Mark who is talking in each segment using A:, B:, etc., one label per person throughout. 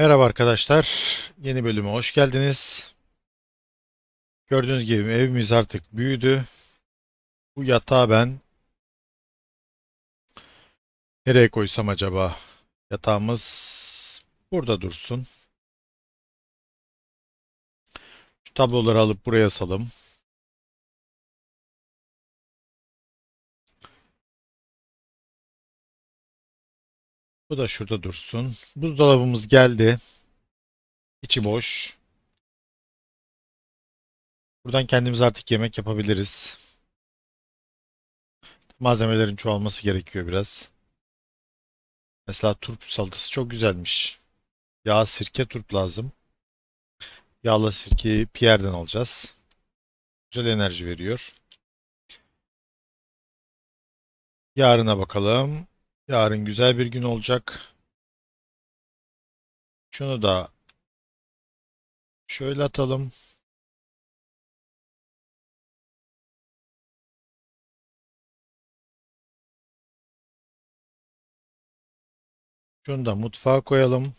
A: Merhaba arkadaşlar. Yeni bölüme hoş geldiniz. Gördüğünüz gibi evimiz artık büyüdü. Bu yatağı ben nereye koysam acaba? Yatağımız burada dursun. Şu tabloları alıp buraya asalım. Bu da şurada dursun. Buzdolabımız geldi. İçi boş. Buradan kendimiz artık yemek yapabiliriz. Malzemelerin çoğalması gerekiyor biraz. Mesela turp salatası çok güzelmiş. Yağ, sirke, turp lazım. Yağla sirkeyi Pierre'den alacağız. Güzel enerji veriyor. Yarına bakalım. Yarın güzel bir gün olacak. Şunu da şöyle atalım. Şunu da mutfağa koyalım.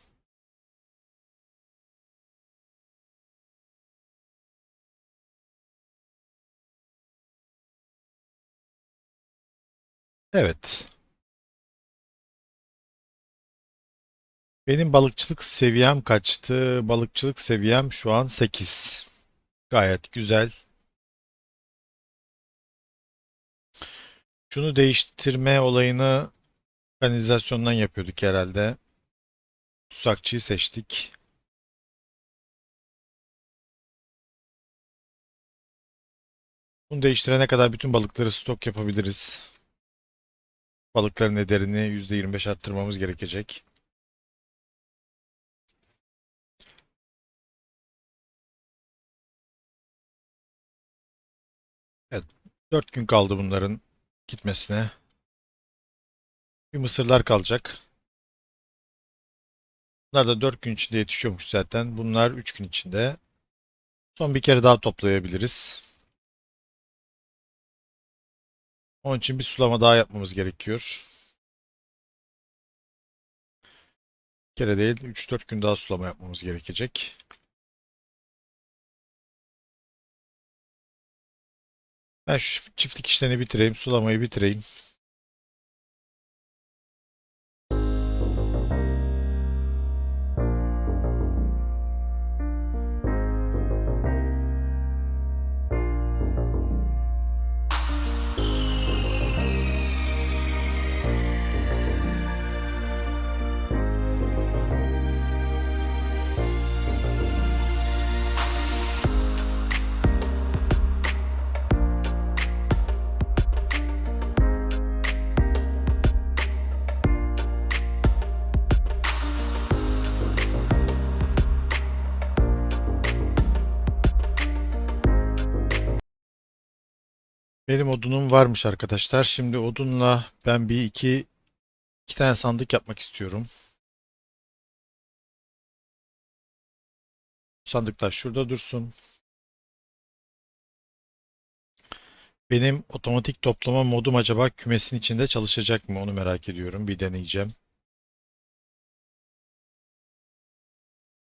A: Evet. Benim balıkçılık seviyem kaçtı? Balıkçılık seviyem şu an 8. Gayet güzel. Şunu değiştirme olayını kanalizasyondan yapıyorduk herhalde. Tuzakçıyı seçtik. Bunu değiştirene kadar bütün balıkları stok yapabiliriz. Balıkların ederini %25 arttırmamız gerekecek. 4 gün kaldı bunların gitmesine. Bir mısırlar kalacak. Bunlar da 4 gün içinde yetişiyormuş zaten. Bunlar 3 gün içinde. Son bir kere daha toplayabiliriz. Onun için bir sulama daha yapmamız gerekiyor. Bir kere değil 3-4 gün daha sulama yapmamız gerekecek. Ben şu çiftlik işlerini bitireyim, sulamayı bitireyim. Benim odunum varmış arkadaşlar. Şimdi odunla ben bir iki iki tane sandık yapmak istiyorum. Sandıklar şurada dursun. Benim otomatik toplama modum acaba kümesin içinde çalışacak mı? Onu merak ediyorum. Bir deneyeceğim.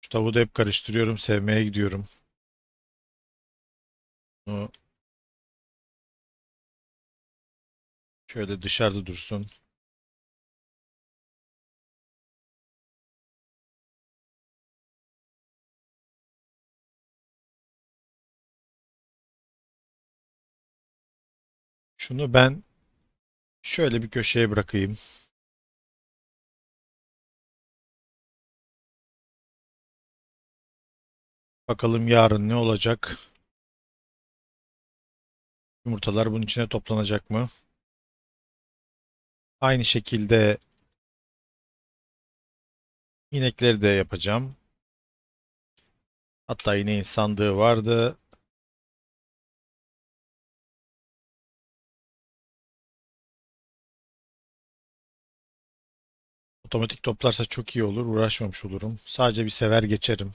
A: Şu tavuğu da hep karıştırıyorum. Sevmeye gidiyorum. Bunu şöyle dışarıda dursun. Şunu ben şöyle bir köşeye bırakayım. Bakalım yarın ne olacak? Yumurtalar bunun içine toplanacak mı? Aynı şekilde inekleri de yapacağım. Hatta ineğin sandığı vardı. Otomatik toplarsa çok iyi olur. Uğraşmamış olurum. Sadece bir sever geçerim.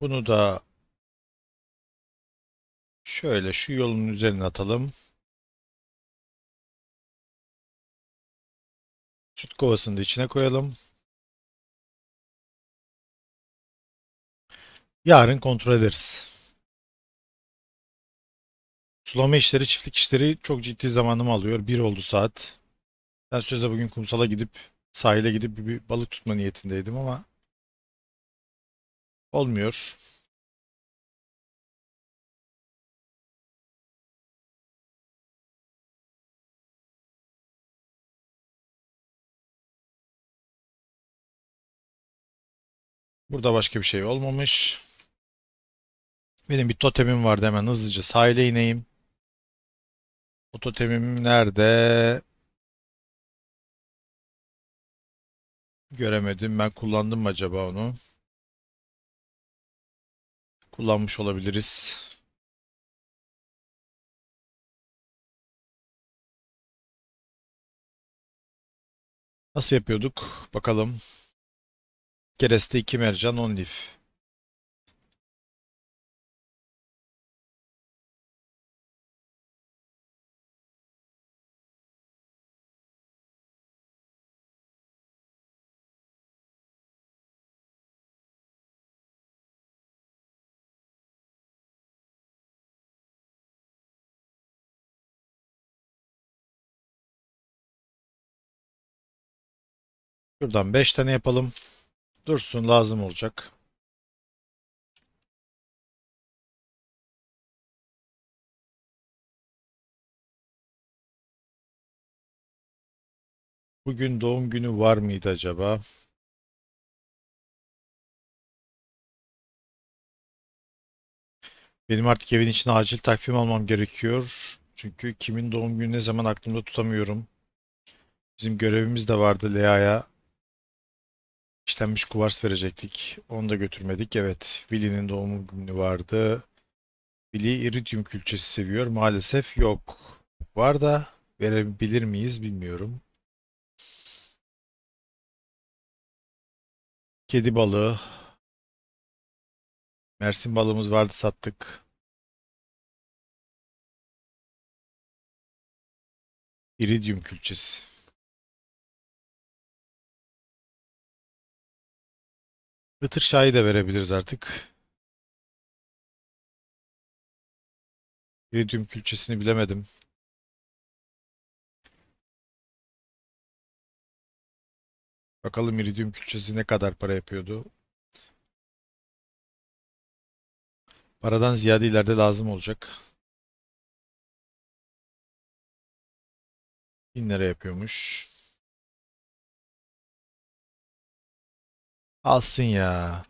A: Bunu da şöyle şu yolun üzerine atalım. Süt kovasını da içine koyalım. Yarın kontrol ederiz. Sulama işleri, çiftlik işleri çok ciddi zamanımı alıyor. Bir oldu saat. Ben sözde bugün kumsala gidip sahile gidip bir, balık tutma niyetindeydim ama olmuyor. Burada başka bir şey olmamış. Benim bir totemim vardı hemen hızlıca sahile ineyim. O totemim nerede? Göremedim. Ben kullandım mı acaba onu? Kullanmış olabiliriz. Nasıl yapıyorduk? Bakalım. Kereste 2 mercan 10 lif. Şuradan 5 tane yapalım. Dursun lazım olacak. Bugün doğum günü var mıydı acaba? Benim artık evin içine acil takvim almam gerekiyor. Çünkü kimin doğum günü ne zaman aklımda tutamıyorum. Bizim görevimiz de vardı Lea'ya. İşlenmiş kuvars verecektik. Onu da götürmedik. Evet, Willy'nin doğum günü vardı. Willy iridium külçesi seviyor. Maalesef yok. Var da verebilir miyiz bilmiyorum. Kedi balığı. Mersin balığımız vardı sattık. İridium külçesi. Itır şahi de verebiliriz artık. İridium külçesini bilemedim. Bakalım iridium külçesi ne kadar para yapıyordu. Paradan ziyade ileride lazım olacak. 1000 lira yapıyormuş. Alsın ya.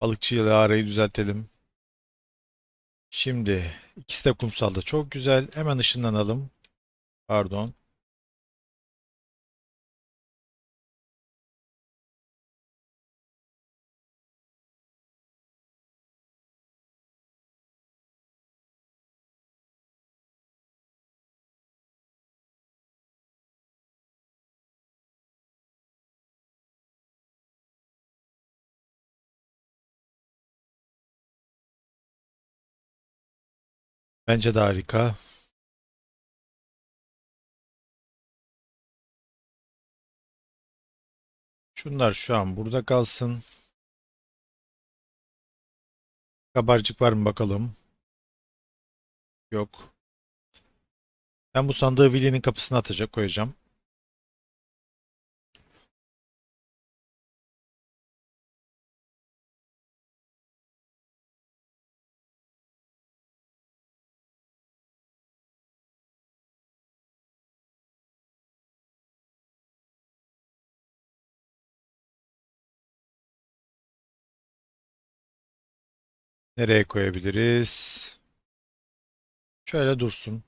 A: Balıkçıyla arayı düzeltelim. Şimdi ikisi de kumsalda. Çok güzel. Hemen ışınlanalım. Pardon. Bence de harika. Şunlar şu an burada kalsın. Kabarcık var mı bakalım. Yok. Ben bu sandığı Willy'nin kapısına atacak koyacağım. Nereye koyabiliriz? Şöyle dursun.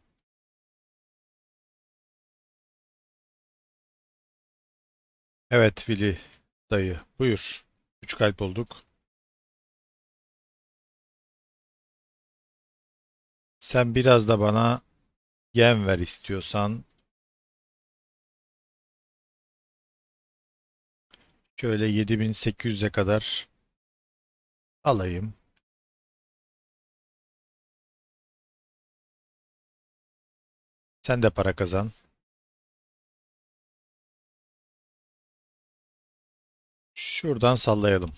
A: Evet Willy dayı. Buyur. Üç kalp olduk. Sen biraz da bana yem ver istiyorsan. Şöyle 7800'e kadar alayım. Sen de para kazan. Şuradan sallayalım.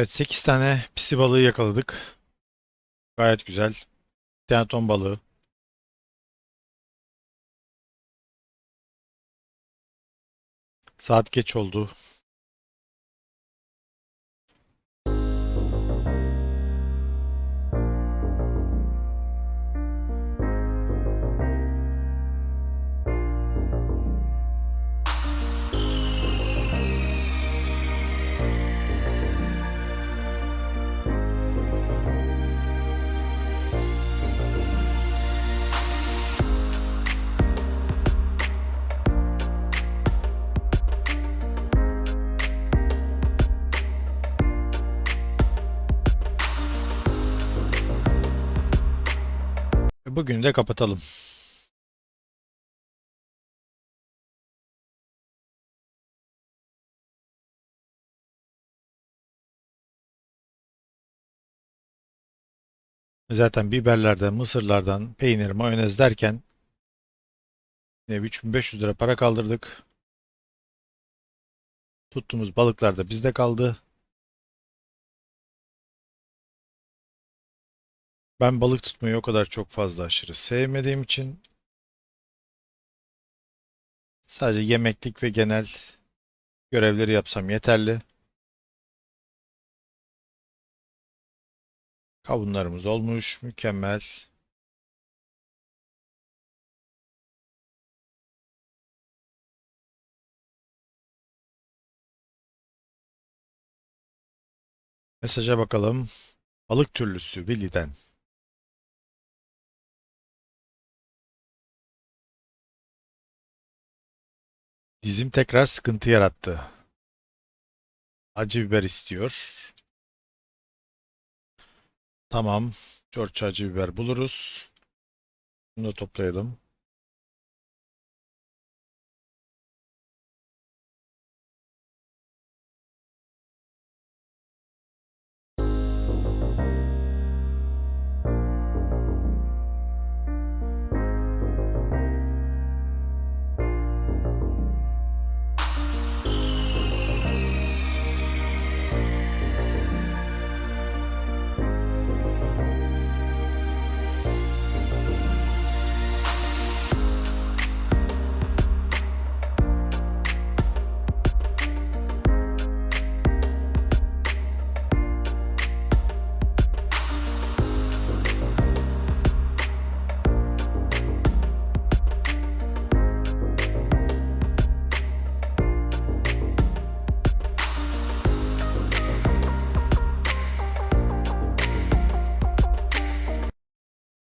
A: Evet 8 tane pisi balığı yakaladık. Gayet güzel. Bir tane ton balığı. Saat geç oldu. Bugün de kapatalım. Zaten biberlerden, mısırlardan, peynir, mayonez derken yine 3500 lira para kaldırdık. Tuttuğumuz balıklar da bizde kaldı. Ben balık tutmayı o kadar çok fazla aşırı sevmediğim için sadece yemeklik ve genel görevleri yapsam yeterli. Kavunlarımız olmuş. Mükemmel. Mesaja bakalım. Balık türlüsü Willy'den. Dizim tekrar sıkıntı yarattı. Acı biber istiyor. Tamam. George acı biber buluruz. Bunu da toplayalım.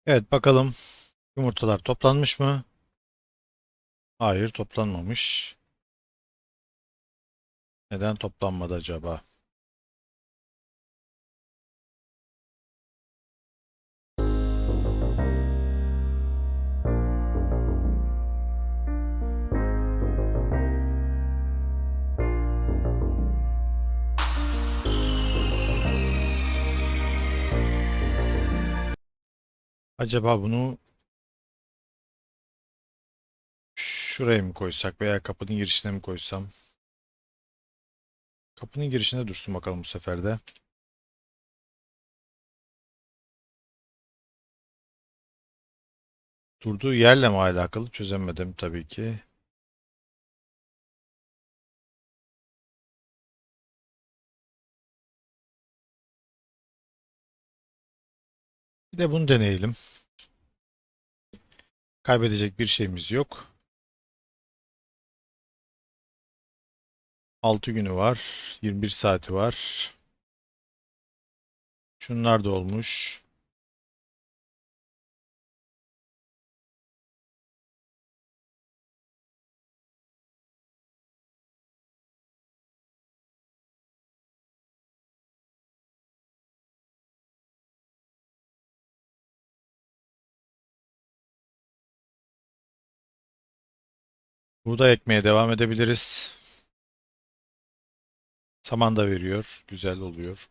A: Evet bakalım yumurtalar toplanmış mı? Hayır toplanmamış. Neden toplanmadı acaba? Acaba bunu şuraya mı koysak veya kapının girişine mi koysam? Kapının girişinde dursun bakalım bu sefer de. Durduğu yerle mi alakalı çözemedim tabii ki. Bir de bunu deneyelim. Kaybedecek bir şeyimiz yok. 6 günü var. 21 saati var. Şunlar da olmuş. Buğday ekmeye devam edebiliriz. Saman da veriyor. Güzel oluyor.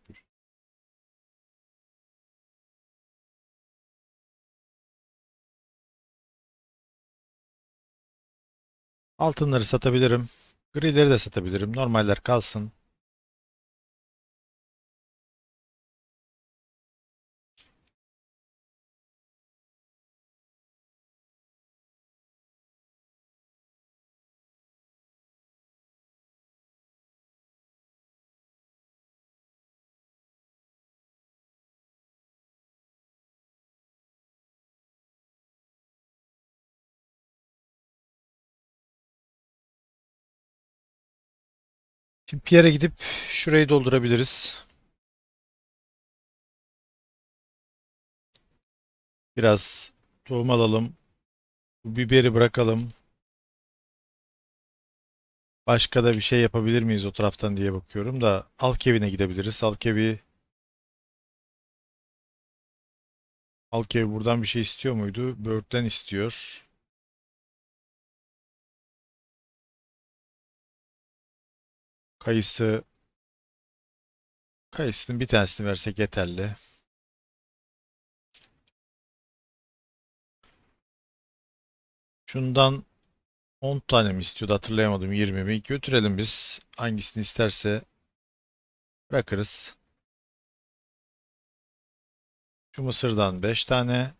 A: Altınları satabilirim. Grileri de satabilirim. Normaller kalsın. Şimdi Pierre'e gidip şurayı doldurabiliriz. Biraz tohum alalım. Bu biberi bırakalım. Başka da bir şey yapabilir miyiz o taraftan diye bakıyorum da Alkevi'ne gidebiliriz. Alkevi Alkevi buradan bir şey istiyor muydu? Böğürtlen istiyor. Kayısı Kayısının bir tanesini versek yeterli. Şundan 10 tane mi istiyordu hatırlayamadım 20 mi? Götürelim biz. Hangisini isterse bırakırız. Şu mısırdan 5 tane.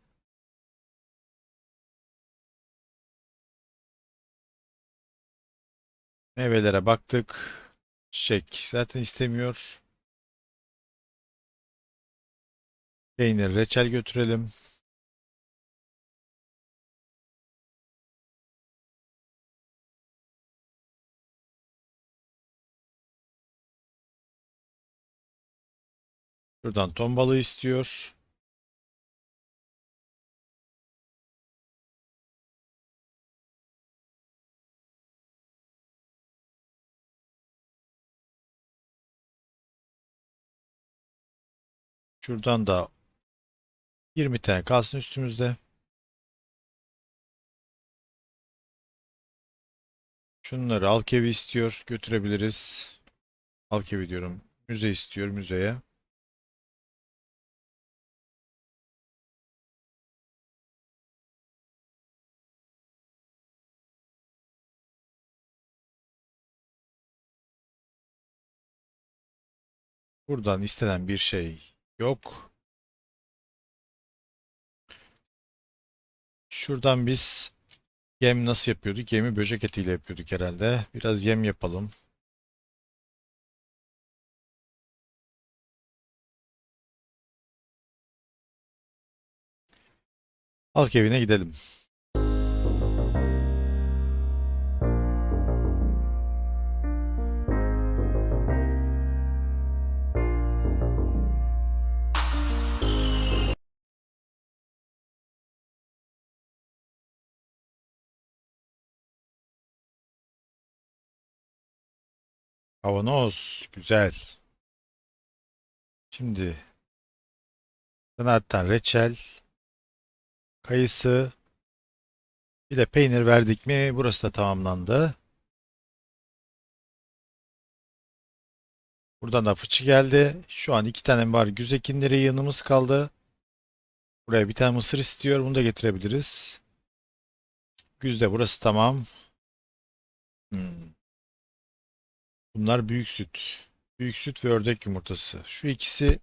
A: Meyvelere baktık. Çiçek zaten istemiyor. Peynir, reçel götürelim. Şuradan ton balığı istiyor. Şuradan da 20 tane kalsın üstümüzde. Şunları Alkevi istiyor. Götürebiliriz. Alkevi diyorum. Müze istiyor müzeye. Buradan istenen bir şey yok. Şuradan biz yem nasıl yapıyorduk? Yemi böcek etiyle yapıyorduk herhalde. Biraz yem yapalım. Halk evine gidelim. Kavanoz. Güzel. Şimdi zaten reçel, kayısı, bir de peynir verdik mi burası da tamamlandı. Buradan da fıçı geldi. Şu an iki tane var. Güzekinleri yanımız kaldı. Buraya bir tane mısır istiyor. Bunu da getirebiliriz. Güzde burası tamam. Hmm. Bunlar büyük süt. Büyük süt ve ördek yumurtası. Şu ikisi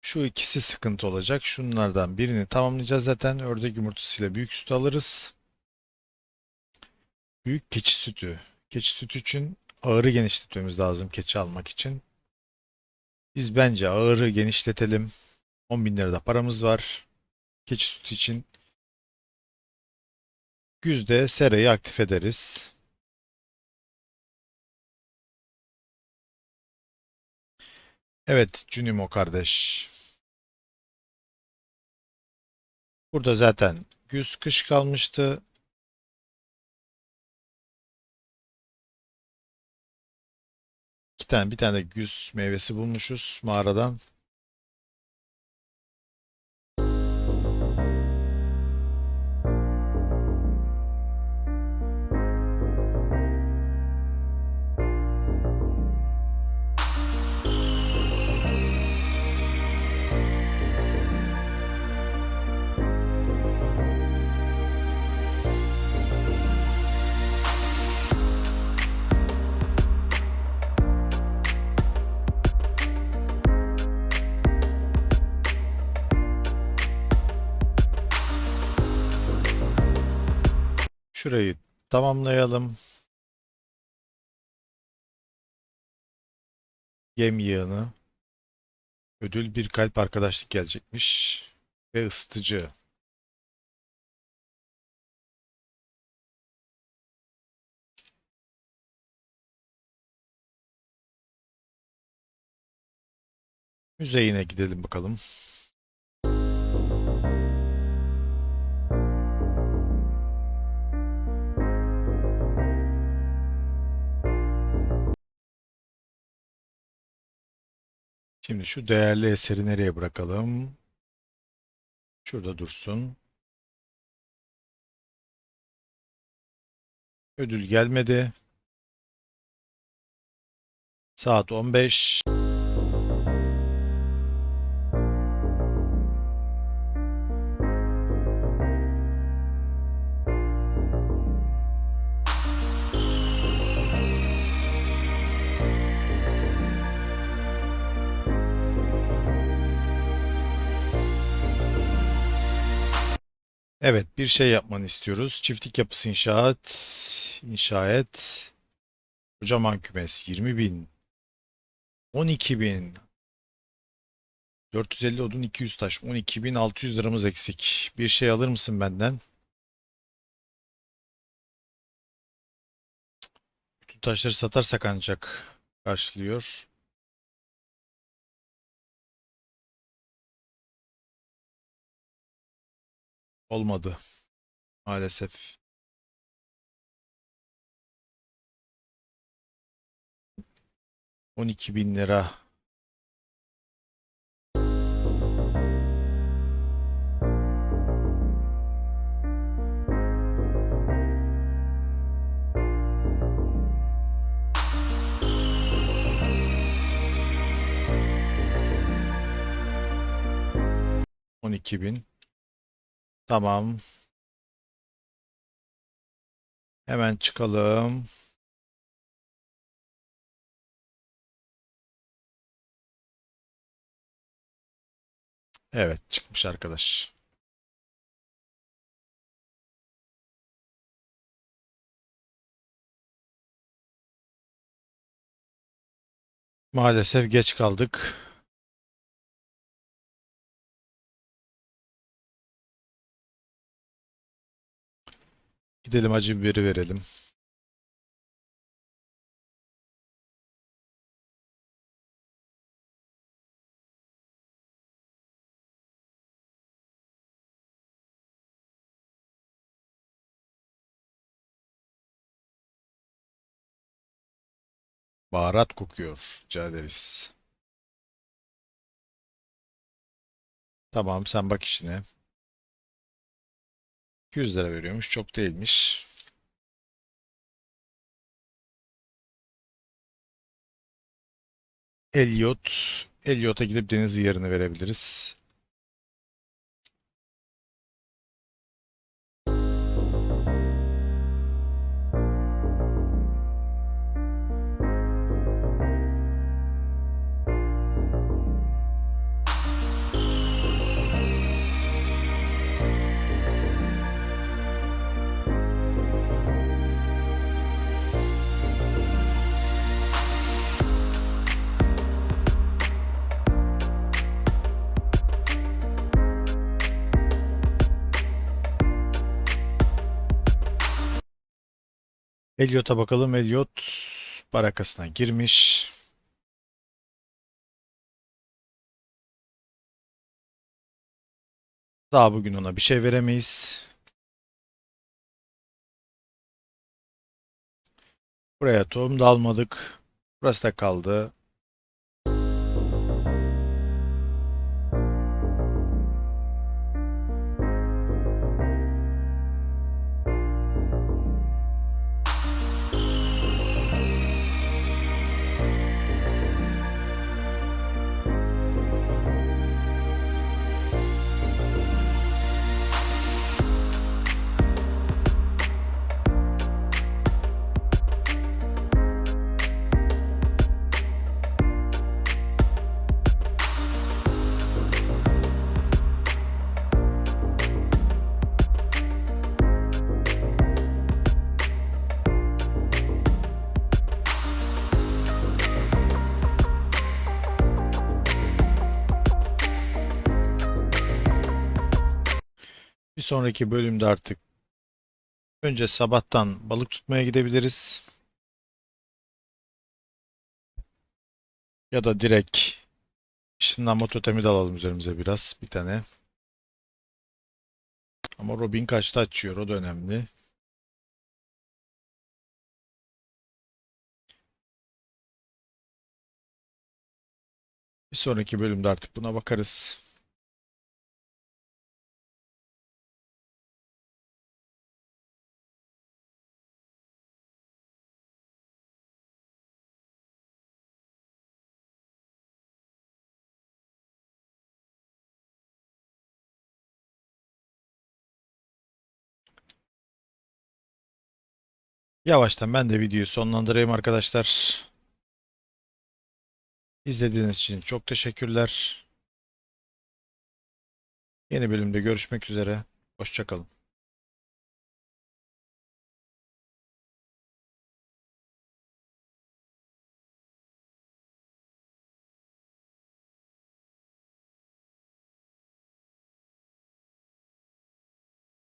A: şu ikisi sıkıntı olacak. Şunlardan birini tamamlayacağız zaten. Ördek yumurtasıyla büyük süt alırız. Büyük keçi sütü. Keçi sütü için ağırı genişletmemiz lazım keçi almak için. Biz bence ağırı genişletelim. 10 bin lira da paramız var. Keçi sütü için. Güzde serayı aktif ederiz. Evet Cunimo kardeş. Burada zaten güz kış kalmıştı. İki tane bir tane de güz meyvesi bulmuşuz mağaradan. Şurayı tamamlayalım. Yem yığını. Ödül bir kalp arkadaşlık gelecekmiş. Ve ısıtıcı. Müzeyine gidelim bakalım. Şimdi şu değerli eseri nereye bırakalım? Şurada dursun. Ödül gelmedi. Saat 15. Evet, bir şey yapmanı istiyoruz. Çiftlik yapısı inşaat, inşa et. Kocaman kümes 20 bin, 12 bin, 450 odun 200 taş, 12 bin 600 liramız eksik. Bir şey alır mısın benden? Bütün taşları satarsak ancak karşılıyor. Olmadı maalesef. On iki bin lira. On iki bin. Tamam. Hemen çıkalım. Evet çıkmış arkadaş. Maalesef geç kaldık. Gidelim acı biberi verelim. Baharat kokuyor. Rica ederiz. Tamam sen bak işine. 200 lira veriyormuş. Çok değilmiş. Elliot Elliot'a gidip Deniz'i yerini verebiliriz. Elliot'a bakalım. Elliot barakasına girmiş. Daha bugün ona bir şey veremeyiz. Buraya tohum da almadık. Burası da kaldı. Sonraki bölümde artık önce sabahtan balık tutmaya gidebiliriz. Ya da direkt ışınlanma totemi de alalım üzerimize biraz bir tane. Ama Robin kaçta açıyor o da önemli. Bir sonraki bölümde artık buna bakarız. Yavaştan ben de videoyu sonlandırayım arkadaşlar. İzlediğiniz için çok teşekkürler. Yeni bölümde görüşmek üzere. Hoşçakalın.